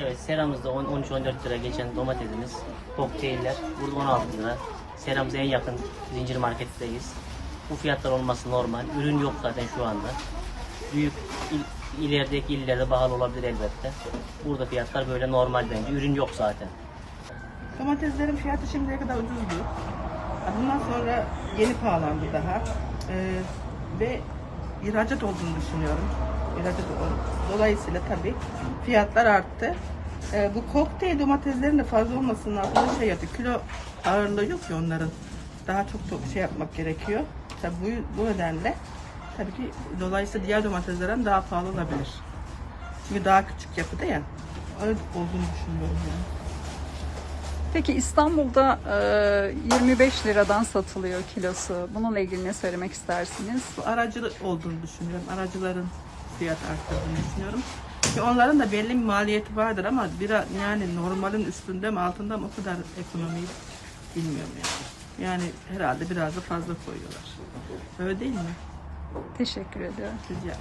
Evet seramızda 13-14 lira geçen domatesimiz, kokteyller burada 16 lira. Seramıza en yakın zincir marketteyiz. Bu fiyatlar olması normal. Ürün yok zaten şu anda. Büyük il, ilerideki illerde pahalı olabilir elbette. Burada fiyatlar böyle normal bence. Ürün yok zaten. Domateslerin fiyatı şimdiye kadar ucuzdu. Bundan sonra yeni pahalandı daha. Ee, ve ihracat olduğunu düşünüyorum. İhracat ol- Dolayısıyla tabii fiyatlar arttı. Ee, bu kokteyl domateslerin de fazla olmasının altında şey yaptı. Kilo ağırlığı yok ya onların. Daha çok çok şey yapmak gerekiyor. Tabii bu, bu nedenle tabii ki dolayısıyla diğer domateslerden daha pahalı olabilir. Çünkü daha küçük yapıda ya. Öyle olduğunu düşünüyorum yani. Peki İstanbul'da e, 25 liradan satılıyor kilosu. Bununla ilgili ne söylemek istersiniz? Bu aracı olduğunu düşünüyorum. Aracıların fiyat arttırdığını düşünüyorum. Ki onların da belli bir maliyeti vardır ama biraz yani normalin üstünde mi altında mı o kadar ekonomiyi bilmiyorum yani. Yani herhalde biraz da fazla koyuyorlar. Öyle değil mi? Teşekkür ediyorum. Rica